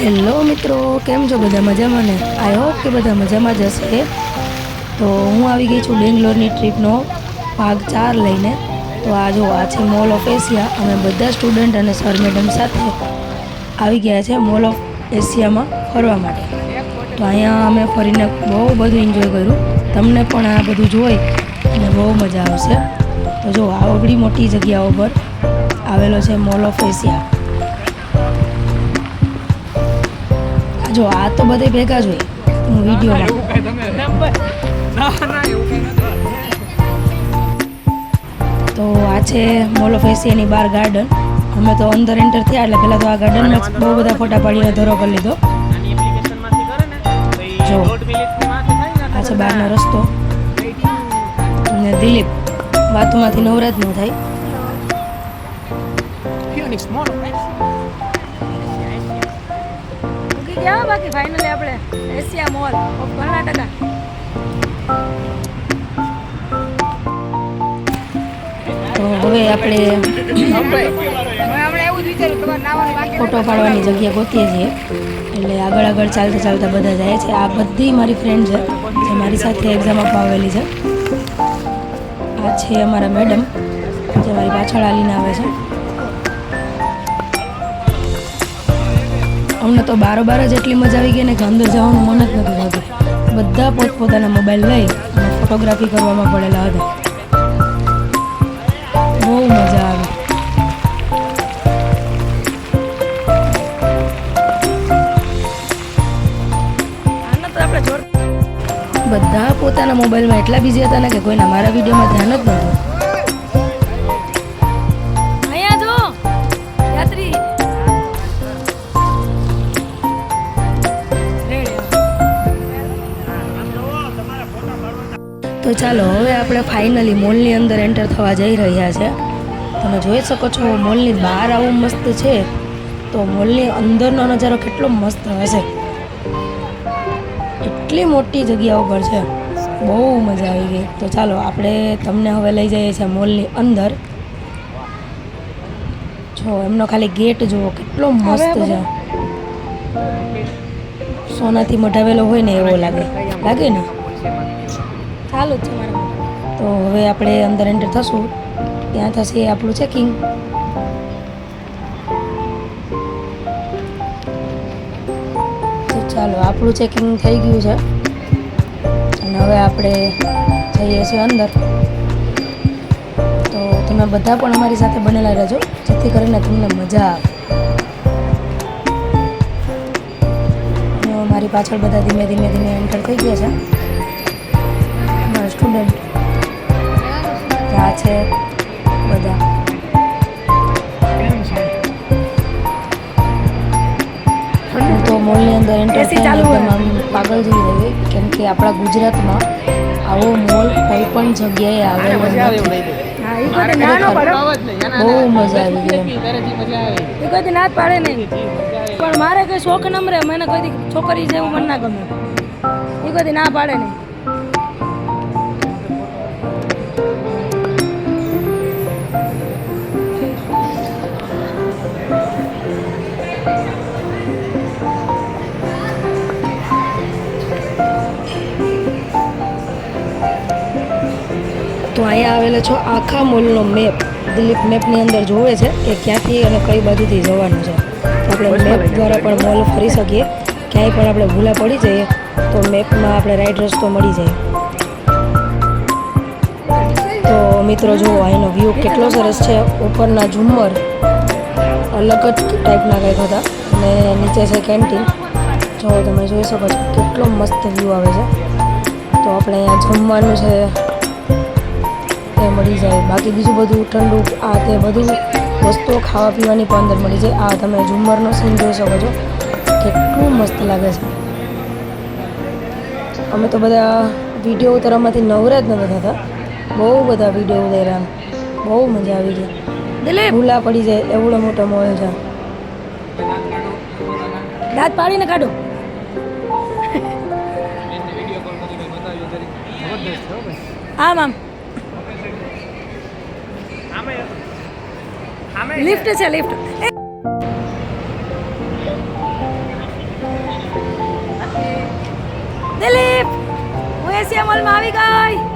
Hello મિત્રો, કેમ છો? બધા મજામાં ને? આઈ હોપ કે બધા મજામાં જ હશે. તો હું આવી ગઈ છું બેંગ્લોરની ટ્રીપનો ભાગ ચાર લઈને. તો આ જો, આ છે મોલ ઓફ એશિયા અમે બધા સ્ટુડન્ટ અને સર મેડમ સાથે આવી ગયા છે મોલ ઓફ એશિયામાં ફરવા માટે. તો અહીંયા અમે ફરીને બહુ બધું એન્જોય કર્યું. તમને પણ આ બધું જોઈ અને બહુ મજા આવશે. તો જો આવડી મોટી જગ્યાઓ પર આવેલો છે મોલ ઓફ એશિયા જો, આ તો બધે ભેગા જ હોય હું વિડીયોમાં તો આ છે મોલ ઓફ એશિયાની બાર ગાર્ડન અમે તો અંદર એન્ટર થયા એટલે પહેલાં તો આ ગાર્ડનમાં બહુ બધા ફોટા પાડીને ધરો કરી લીધો. જો. આ છે બહારનો રસ્તો. અને દિલીપ, વાતોમાંથી નવરાત ન થાય. ગયા બાકી ફાઇનલી આપણે એશિયા મોલ ઓફ કર્ણાટકા તો હવે આપણે ફોટો પાડવાની જગ્યા ગોતીએ છીએ. એટલે આગળ આગળ ચાલતા ચાલતા બધા જાય છે. આ બધી મારી ફ્રેન્ડ છે જે મારી સાથે એક્ઝામ આપવા આવેલી છે. આ છે અમારા મેડમ જે મારી પાછળ આલીને આવે છે. અમને તો બારોબાર જ એટલી મજા આવી ગઈ ને કે અંદર જવાનું મન જ નથી થતું. બધા પોતપોતાના મોબાઈલ લઈ ફોટોગ્રાફી કરવામાં પડેલા હતા. બહુ મજા આવે. બધા પોતાના મોબાઈલમાં એટલા બિઝી હતા ને કે કોઈના મારા વિડીયોમાં ધ્યાન જ નહોતું. તો ચાલો હવે આપણે ફાઇનલી મોલની અંદર એન્ટર થવા જઈ રહ્યા છે. તમે જોઈ શકો છો મોલની બહાર આવું મસ્ત છે. તો મોલની અંદરનો નજારો કેટલો મસ્ત હશે. એટલી મોટી જગ્યાઓ પર છે. બહુ મજા આવી ગઈ. તો ચાલો આપણે તમને હવે લઈ જઈએ છીએ મોલની અંદર. જો એમનો ખાલી ગેટ જુઓ કેટલો મસ્ત છે. સોનાથી મઢાવેલો હોય ને એવો લાગે. લાગે ને? ચાલુ છે મારા તો હવે આપણે અંદર એન્ટર થશું. ત્યાં થશે આપણું ચેકિંગ ચાલો, આપણું ચેકિંગ થઈ ગયું છે. અને હવે આપણે જઈએ છીએ અંદર. તો તમે બધા પણ અમારી સાથે બનેલા રહેજો, જેથી કરીને તમને મજા આવે. મારી પાછળ બધા ધીમે ધીમે ધીમે એન્ટર થઈ ગયા છે. સ્ટુડન્ટ આ છે બધા. હું તો મોલની અંદર એન્ટર AC ચાલુ હોય. આમ પાગલ જેવી થઈ ગઈ કેમ કે આપણા ગુજરાતમાં આવો મોલ કોઈ પણ જગ્યાએ આવેલો નથી. બહુ મજા આવી ગઈ કોઈ ના પાડે નહીં. પણ મારે કઈ શોખ નમરે મને કોઈ છોકરી જેવું મને ના ગમે. એ કોઈ ના પાડે નહીં. તો અહીંયા આવેલો છો આખા મોલનો મેપ દિલીપ મેપની અંદર જોવે છે કે ક્યાંથી અને કઈ બાજુથી જવાનું છે. આપણે મેપ દ્વારા પણ મોલ ફરી શકીએ. ક્યાંય પણ આપણે ભૂલા પડી જઈએ તો મેપમાં આપણે રાઈટ રસ્તો મળી જાય. તો મિત્રો જુઓ અહીંનો વ્યૂ કેટલો સરસ છે. ઉપરના ઝુમ્મર અલગ જ ટાઈપના કંઈક હતા. અને નીચે છે કેન્ટીન જો તમે જોઈ શકો છો, કેટલો મસ્ત વ્યૂ આવે છે. તો આપણે અહીંયા જમવાનું છે તે મળી જાય. બાકી બીજું બધું ઠંડુ, આ તે બધું વસ્તુઓ ખાવા પીવાની પણ અંદર મળી જાય. આ તમે ઝુમ્મરનો સીન જોઈ શકો છો. કેટલું મસ્ત લાગે છે. અમે તો બધા વીડિયો ઉતારવામાંથી નવરા જ નતા થતા. બહુ બધા વીડિયો ઉતાર્યા બહુ મજા આવી ગઈ. એટલે ભૂલા પડી જાય એવડો મોટો મોયો છે. દાંત પાડીને કાઢો. આમ આમ. લિફ્ટ છે લિફ્ટ દિલીપ! હું એસી અમલમાં આવી ગઈ.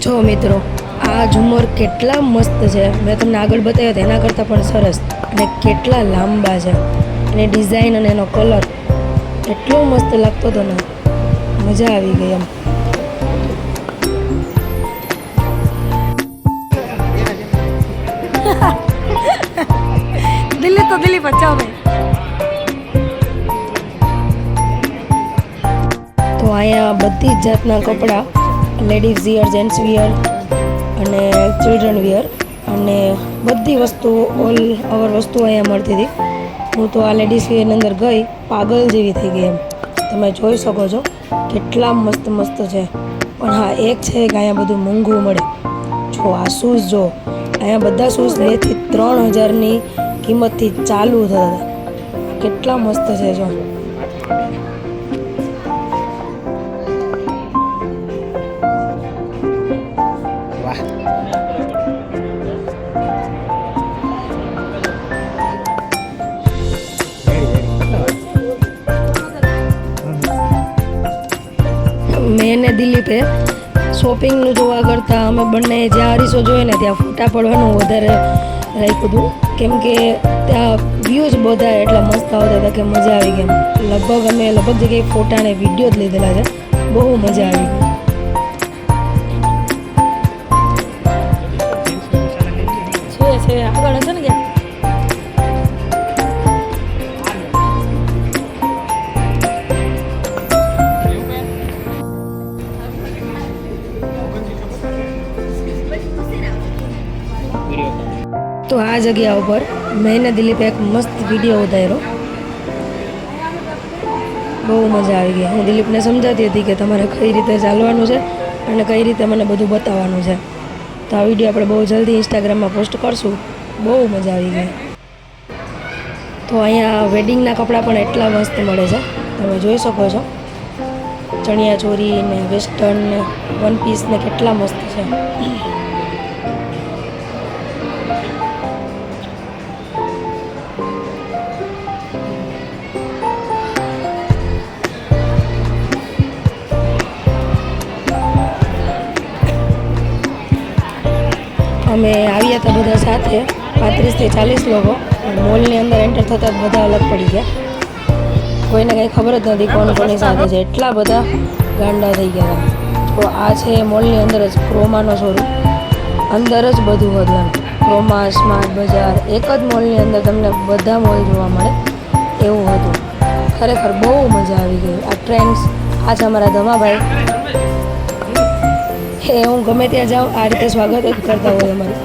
જો મિત્રો, આ ઝુમર કેટલા મસ્ત છે. મેં તમને આગળ બતાવ્યા તેના કરતાં પણ સરસ અને કેટલા લાંબા છે. અને ડિઝાઇન અને એનો કલર એટલો મસ્ત લાગતો હતો ને, મજા આવી ગઈ એમ. તો દિલ્હી બચાવ ભાઈ. તો અહીંયા બધી જ જાતના કપડાં લેડીઝ વિયર જેન્ટ્સ વિયર અને ચિલ્ડ્રન વિયર અને બધી વસ્તુ ઓલ ઓવર વસ્તુ અહીંયા મળતી હતી. હું તો આ લેડીઝ વિયરની અંદર ગઈ, પાગલ જેવી થઈ ગઈ એમ. તમે જોઈ શકો છો, કેટલા મસ્ત મસ્ત છે. પણ હા, એક છે કે અહીંયા બધું મોંઘું મળે. જો આ શૂઝ જો, અહીંયા બધા શૂઝ બેથી ત્રણ હજારની કિંમતથી ચાલુ થતા કેટલા મસ્ત છે જો. મેં ને દિલીપે શોપિંગનું જોવા કરતાં અમે બંને જ્યાં અરીસો જોઈએ ને ત્યાં ફોટા પડવાનું વધારે રાખ્યું હતું. કેમ કે ત્યાં વ્યૂઝ બધા એટલા મસ્ત આવતા હતા કે મજા આવી ગઈ લગભગ અમે લગભગ જગ્યાએ ફોટા અને વીડિયો જ લીધેલા છે. બહુ મજા આવી ગઈ. છે આગળ હશે ને ક્યાંક તો આ જગ્યા ઉપર મેં દિલીપે એક મસ્ત વીડિયો ઉતાર્યો. બહુ મજા આવી ગઈ. હું દિલીપને સમજાતી હતી કે તમારે કઈ રીતે ચાલવાનું છે અને કઈ રીતે મને બધું બતાવવાનું છે. તો આ વીડિયો આપણે બહુ જલ્દી ઇન્સ્ટાગ્રામમાં પોસ્ટ કરશું. બહુ મજા આવી ગઈ. તો અહીંયા વેડિંગના કપડાં પણ એટલા મસ્ત મળે છે. તમે જોઈ શકો છો. ચણિયા ચોરી ને વેસ્ટર્ન ને વન પીસ ને કેટલા મસ્ત છે. અમે આવ્યા હતા બધા સાથે, પાંત્રીસથી ચાલીસ લોકો. મોલની અંદર એન્ટર થતાં જ બધા અલગ પડી ગયા. કોઈને કંઈ ખબર જ નથી કોણ કોની સાથે છે. એટલા બધા ગાંડા થઈ ગયા તો આ છે મોલની અંદર જ ક્રોમાનો શોરૂમ અંદર જ બધું હતું એમ ક્રોમા સ્માર્ટ બજાર, એક જ મોલની અંદર તમને બધા મોલ જોવા મળે. એવું હતું. ખરેખર બહુ મજા આવી ગઈ. આ ટ્રેન્ડ્સ આ છે અમારા ધમાભાઈ એ હું ગમે ત્યાં જાઉં, આ રીતે સ્વાગત જ કરતા હોય અમારું.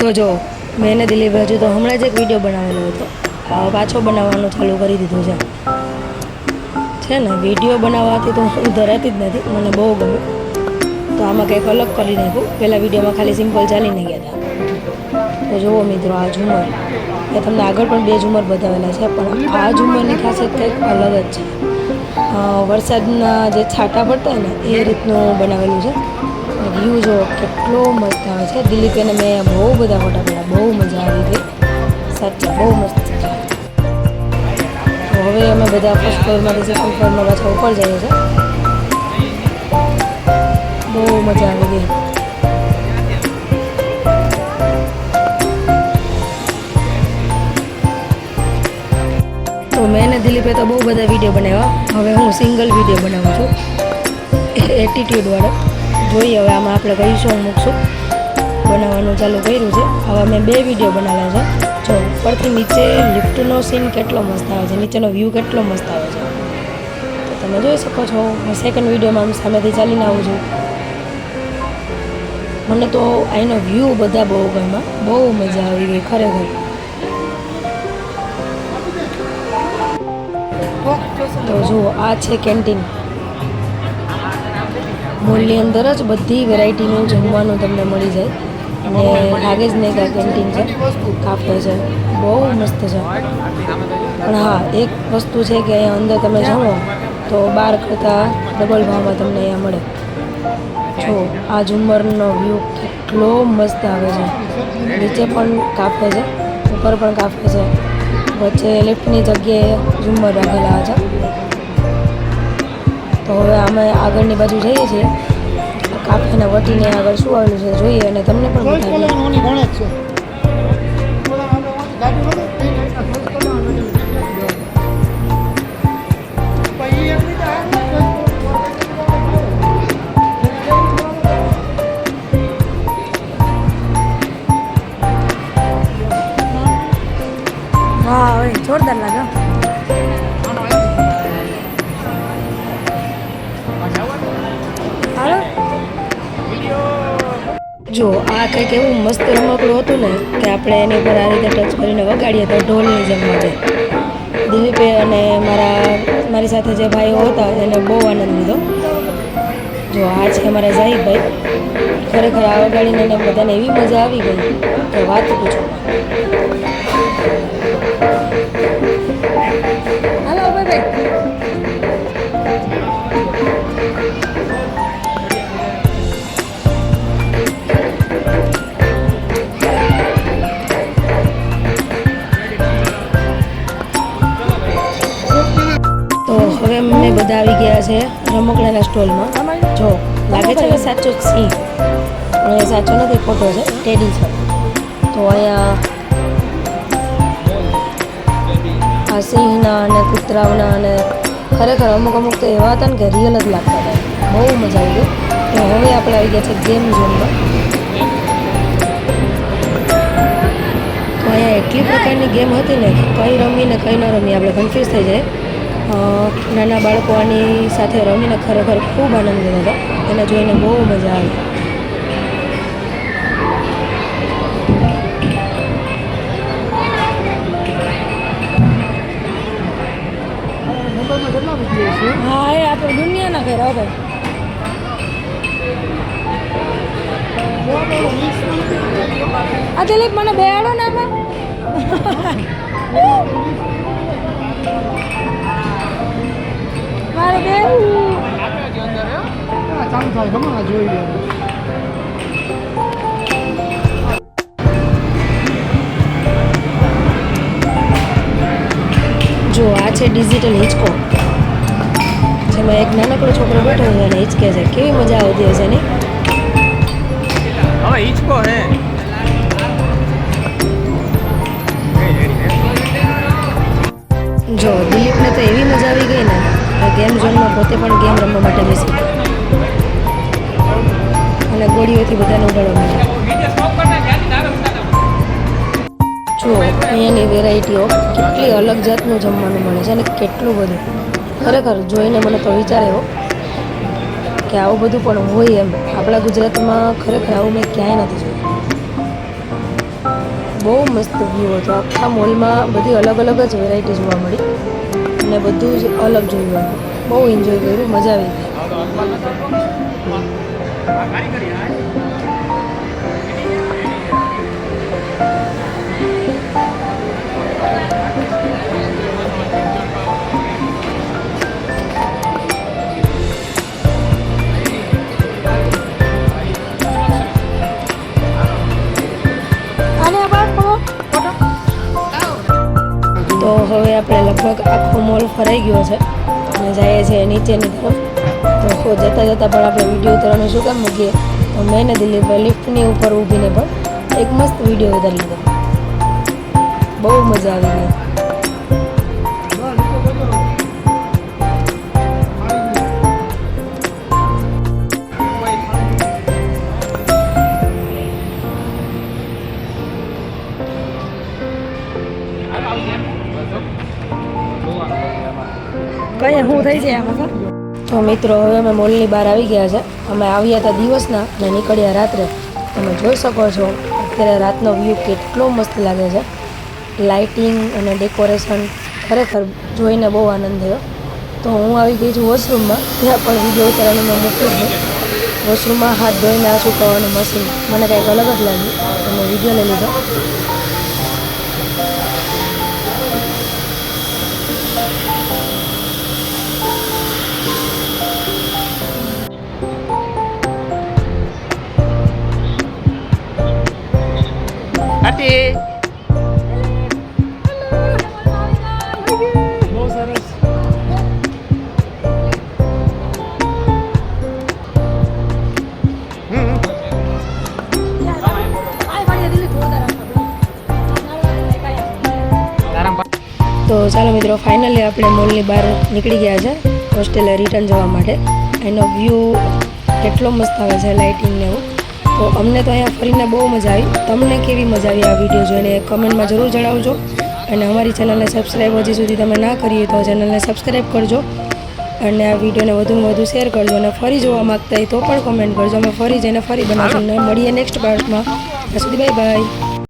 તો જો, મેં દિલીપ રાજુ તો હમણાં જ એક વીડિયો બનાવેલો હતો. પાછો બનાવવાનું ચાલુ કરી દીધું છે. છે ને વીડિયો બનાવવાથી તો હું ધરાતી જ નથી, મને બહુ ગમે. તો આમાં કંઈક અલગ કરી નાખ્યું પહેલાં વિડીયોમાં ખાલી સિમ્પલ ચાલીને ગયા હતા. તો જુઓ મિત્રો, આ ઝુમર. મેં તમને આગળ પણ બે ઝુમર બતાવેલા છે, પણ આ ઝુમરની ખાસિયત કંઈક અલગ જ છે. વરસાદના જે છાંટા પડતા હોય ને, એ રીતનું બનાવેલું છે. વ્યૂ જો કેટલો મસ્ત આવે છે. દિલીપ એને મેં બહુ બધા ફોટા પડ્યા. બહુ મજા આવી હતી. સાચે, બહુ મસ્ત તો હવે અમે બધા ફર્સ્ટ ફ્લોરમાંથી સેકન્ડ ફ્લોરમાં પાછા ઉપર જઈએ છીએ. બહુ મજા આવી ગઈ તો મેં દિલીપે તો બહુ બધા વીડિયો બનાવ્યા. હવે હું સિંગલ વીડિયો બનાવું છું. એટીટ્યૂડવાળો જોઈએ હવે આમાં આપણે કઈ શું મૂકશું. બનાવવાનું ચાલુ કર્યું છે. હવે મેં બે વીડિયો બનાવ્યા છે. જો, ઉપરથી નીચે લિફ્ટનો સીન કેટલો મસ્ત આવે છે. નીચેનો વ્યૂ કેટલો મસ્ત આવે છે. તો તમે જોઈ શકો છો. હું સેકન્ડ વિડીયોમાં આમ સામેથી ચાલીને આવું છું. મને તો અહીંનો વ્યૂ બધા બહુ ગમ્યા બહુ મજા આવી ગઈ ખરેખર. તો જુઓ આ છે કેન્ટીન મોલની અંદર જ બધી વેરાયટીનું જમવાનું તમને મળી જાય. અને લાગે જ નહીં કે કેન્ટીન છે. કાફે છે. બહુ મસ્ત છે. પણ હા, એક વસ્તુ છે કે અહીંયા અંદર તમે જમો તો બહાર કરતાં ડબલ ભાવમાં તમને અહીંયા મળે. જો, આ ઝુમ્મરનો વ્યૂ કેટલો મસ્ત આવે છે. નીચે પણ કાફે છે, ઉપર પણ કાફે છે. વચ્ચે લિફ્ટની જગ્યાએ ઝુમ્મર રાખેલા હતા. તો હવે અમે આગળની બાજુ જઈએ છીએ. કાફીને વટીને આગળ શું આવેલું છે જોઈએ અને તમને પણ બતાવીએ. આ કેવું મસ્ત રમકડું હતું ને, કે આપણે એની ઉપર આ રીતે ટચ કરીને વગાડીએ તો ઢોલની જેમ વાગે દિલીપે અને મારા, મારી સાથે જે ભાઈઓ હતા એને બહુ આનંદ લીધો. જો આ છે અમારા ઝાહિદભાઈ ખરેખર આ વગાડીને એને બધાને એવી મજા આવી ગઈ કે વાત પૂછો. હવે બધા આવી ગયા છે રમકડાના સ્ટોલમાં. જો, લાગે છે કે સાચો સિંહ અને સાચો નથી, ખોટો છે. ટેડી છે. તો અહીંયા આ સિંહના અને કૂતરાઓના અને ખરેખર અમુક અમુક તો એવા હતા ને કે રિયલ જ લાગતા હતા. બહુ મજા આવી ગઈ. તો હવે આપણે આવી ગયા છે ગેમ ઝોનમાં તો અહીંયા એટલી પ્રકારની ગેમ હતી ને કઈ રમી ને કઈ ન રમી, આપણે કન્ફ્યુઝ થઈ જાય. નાના બાળકો આની સાથે રમીને ખરેખર ખૂબ આનંદ લીધો હતો. એને જોઈને બહુ મજા આવી. હા, એ આપણે દુનિયાના ઘર હવે આ દિલીપ મને બેહાડો ને આમાં. જો આ છે ડિજિટલ હિંચકો જેમાં એક નાનકડો છોકરો બેઠો છે અને હિંચકે છે કેવી મજા આવતી હશે ને? હવે હિંચકો હે. જો દિલીપને તો એવી મજા આવી ગઈ ને કે ગેમ ઝોનમાં પોતે પણ ગેમ રમવા માટે બેસી ગયો. અને ગોળીઓથી બધાને ઉડાડવા માંડ્યા જો, અહીંયાની વેરાયટીઓ કેટલી અલગ જાતનું જમવાનું મળે છે અને કેટલું બધું. ખરેખર જોઈને મને તો વિચાર એવો કે આવું બધું પણ હોય એમ. આપણા ગુજરાતમાં ખરેખર આવું મેં ક્યાંય નથી જોયું. બહુ મસ્ત વ્યૂ હતો. આખા મોલમાં બધી અલગ અલગ જ વેરાયટી જોવા મળી અને બધું જ અલગ જોયું બહુ એન્જોય કર્યું, મજા આવી ગઈ. તો હવે આપણે લગભગ આખો મોલ ફરાઈ ગયો છે. અને જઈએ છીએ નીચેની તરફ. તો જતાં જતાં પણ આપણે વીડિયો ઉતારવાનું શું કામ મૂકીએ? તો મેં ને દિલીપભાઈ લિફ્ટની ઉપર ઊભીને પણ એક મસ્ત વીડિયો ઉતારી લીધો. બહુ મજા આવી ગઈ. કઈ શું થઈ જાય આમાં તો મિત્રો, હવે અમે મોલની બહાર આવી ગયા છે. અમે આવ્યા હતા દિવસના અને નીકળ્યા રાત્રે. તમે જોઈ શકો છો, અત્યારે રાતનો વ્યૂ કેટલો મસ્ત લાગે છે. લાઇટિંગ અને ડેકોરેશન ખરેખર જોઈને બહુ આનંદ થયો. તો હું આવી ગઈ છું વોશરૂમમાં ત્યાં પણ વીડિયો ઉતારવાનું મેં મૂક્યું છે. વોશરૂમમાં હાથ ધોઈને આ સુકાવાનું મશીન મને કંઈક અલગ જ લાગ્યું. તો મેં લઈ લીધો. તો ચાલો મિત્રો ફાઇનલી આપણે મોલની બહાર નીકળી ગયા છે હોસ્ટેલે રિટર્ન જવા માટે. એનો વ્યૂ કેટલો મસ્ત આવે છે લાઇટિંગ ને એવું. તો અમને તો અહીંયા ફરીને બહુ મજા આવી. તમને કેવી મજા આવી આ વીડિયો જોઈને કમેન્ટમાં જરૂર જણાવજો. અને અમારી ચેનલને સબસ્ક્રાઈબ હજી સુધી તમે ના કરી તો ચેનલને સબસ્ક્રાઈબ કરજો. અને આ વિડીયોને વધુમાં વધુ શેર કરજો અને ફરી જોવા માગતા હોય તો પણ કમેન્ટ કરજો. અમે ફરી જઈને ફરી બનાવશું. મળીએ નેક્સ્ટ પાર્ટમાં ત્યાં સુધી બાય બાય